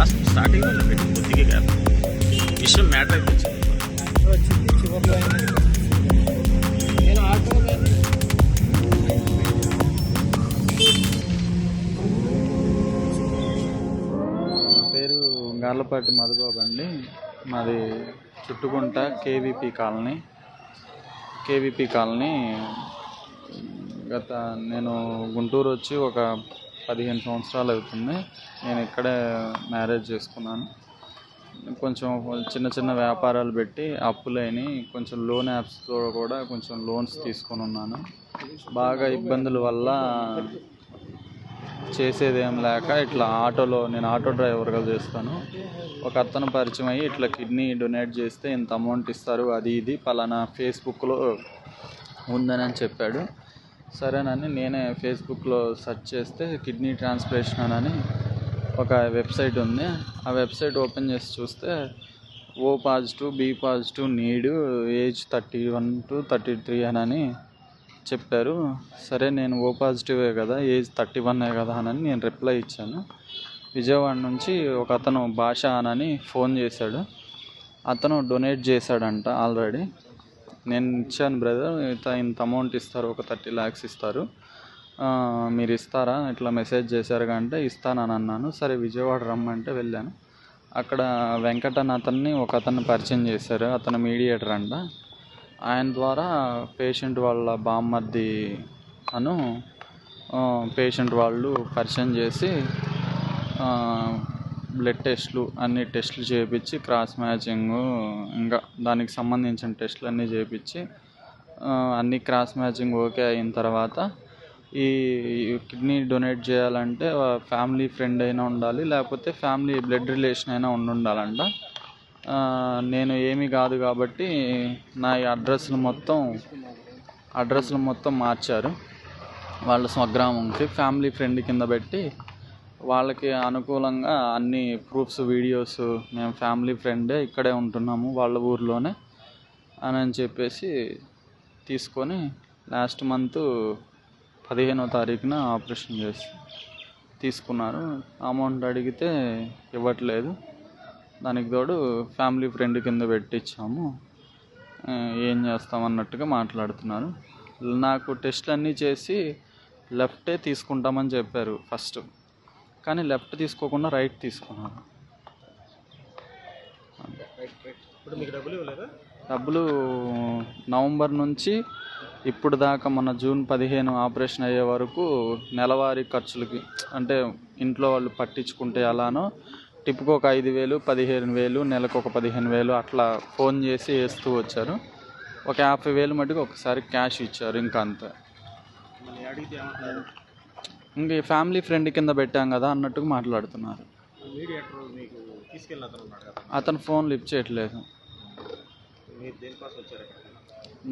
Last స్టార్టింగ్లో పెట్టి బుద్ధికి కాదు విషయం మ్యాటర్ అయిపోయింది నా పేరు గార్లపాటి మధుబాబు అండి. మాది Chuttugunta KVP colony. KVP colony గత నేను గుంటూరు వచ్చి ఒక పదిహేను సంవత్సరాలు అవుతుంది. నేను ఇక్కడే మ్యారేజ్ చేసుకున్నాను. కొంచెం చిన్న చిన్న వ్యాపారాలు పెట్టి అప్పులైని కొంచెం లోన్ యాప్స్లో కూడా కొంచెం లోన్స్ తీసుకొని ఉన్నాను. బాగా ఇబ్బందుల వల్ల చేసేదేం లేక ఇట్లా ఆటోలో నేను ఆటో డ్రైవర్గా చేస్తాను. ఒక అతను పరిచయం అయ్యి ఇట్లా కిడ్నీ డొనేట్ చేస్తే ఇంత అమౌంట్ ఇస్తారు అది ఇది పలానా ఫేస్బుక్లో ఉందని అని చెప్పాడు. సరేనని నేనే ఫేస్బుక్లో సెర్చ్ చేస్తే కిడ్నీ ట్రాన్స్ప్లేషన్ అని ఒక వెబ్సైట్ ఉంది. ఆ వెబ్సైట్ ఓపెన్ చేసి చూస్తే O positive B positive need age thirty one to thirty three అని చెప్పారు. సరే నేను ఓ పాజిటివే కదా ఏజ్ థర్టీ వన్నే కదా అని నేను రిప్లై ఇచ్చాను. విజయవాడ నుంచి ఒక అతను భాష అనని ఫోన్ చేశాడు. అతను డొనేట్ చేశాడంట ఆల్రెడీ. నేను ఇచ్చాను బ్రదర్ ఇంత ఇంత అమౌంట్ ఇస్తారు ఒక థర్టీ ల్యాక్స్ ఇస్తారు. మీరు ఇస్తారా? ఇట్లా మెసేజ్ చేశారు అంటే ఇస్తానని అన్నాను. సరే విజయవాడ రమ్మంటే వెళ్ళాను. అక్కడ వెంకటన్ అతన్ని ఒక అతన్ని పరిచయం చేశారు. అతను మీడియేటర్ అంట. ఆయన ద్వారా పేషెంట్ వాళ్ళ బామ్మర్ది అను పేషెంట్ వాళ్ళు పరిచయం చేసి బ్లడ్ టెస్ట్లు అన్ని టెస్ట్లు చేయించి క్రాస్ మ్యాచింగ్ ఇంకా దానికి సంబంధించిన టెస్ట్లు అన్నీ చేయించి అన్ని క్రాస్ మ్యాచింగ్ ఓకే అయిన తర్వాత ఈ కిడ్నీ డొనేట్ చేయాలంటే ఫ్యామిలీ ఫ్రెండ్ అయినా ఉండాలి లేకపోతే ఫ్యామిలీ బ్లడ్ రిలేషన్ అయినా ఉండి ఉండాలంట. నేను ఏమీ కాదు కాబట్టి నా ఈ అడ్రస్లు మొత్తం అడ్రస్లు మొత్తం మార్చారు. వాళ్ళ స్వగ్రామంకి ఫ్యామిలీ ఫ్రెండ్ కింద పెట్టి వాళ్ళకి అనుకూలంగా అన్ని ప్రూఫ్స్ వీడియోస్ మేము ఫ్యామిలీ ఫ్రెండే ఇక్కడే ఉంటున్నాము వాళ్ళ ఊర్లోనే అని చెప్పేసి తీసుకొని లాస్ట్ మంత్ పదిహేనో తారీఖున ఆపరేషన్ చేసి తీసుకున్నారు. అమౌంట్ అడిగితే ఇవ్వట్లేదు. దానికి తోడు ఫ్యామిలీ ఫ్రెండ్ కింద పెట్టించాము ఏం చేస్తాం అన్నట్టుగా మాట్లాడుతున్నారు. నాకు టెస్ట్లు అన్నీ చేసి లెఫ్టే తీసుకుంటామని చెప్పారు ఫస్ట్. కానీ లెఫ్ట్ తీసుకోకుండా రైట్ తీసుకున్నాను డబ్బులు నవంబర్ నుంచి ఇప్పుడు దాకా మన జూన్ పదిహేను ఆపరేషన్ అయ్యే వరకు నెలవారీ ఖర్చులకి అంటే ఇంట్లో వాళ్ళు పట్టించుకుంటే అలానో టిప్కి ఒక ఐదు వేలు పదిహేను వేలు నెలకు ఒక పదిహేను వేలు అట్లా ఫోన్ చేసి వేస్తూ వచ్చారు. ఒక యాభై వేలు మటుకు ఒకసారి క్యాష్ ఇచ్చారు ఇంకా అంతే. ఇంక ఈ ఫ్యామిలీ ఫ్రెండ్ కింద పెట్టాం కదా అన్నట్టుగా మాట్లాడుతున్నారు. అతను ఫోన్ లిఫ్ట్ చేయట్లేదు.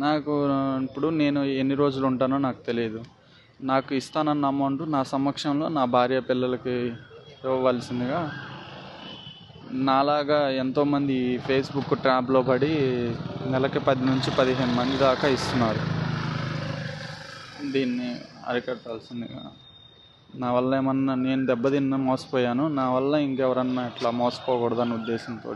నాకు ఇప్పుడు నేను ఎన్ని రోజులు ఉంటానో నాకు తెలియదు నాకు ఇస్తానన్న అమౌంట్ నా సమక్షంలో నా భార్య పిల్లలకి ఇవ్వవలసిందిగా నాలాగా ఎంతోమంది ఫేస్బుక్ ట్రాప్లో పడి నెలకి పది నుంచి పదిహేను మంది దాకా ఇస్తున్నారు. దీన్ని అరికట్టాల్సిందిగా. నా వల్ల ఏమన్నా నేను దెబ్బతిన్నా మోసపోయాను నా వల్ల ఇంకెవరన్నా ఇట్లా మోసపోకూడదన్న ఉద్దేశంతో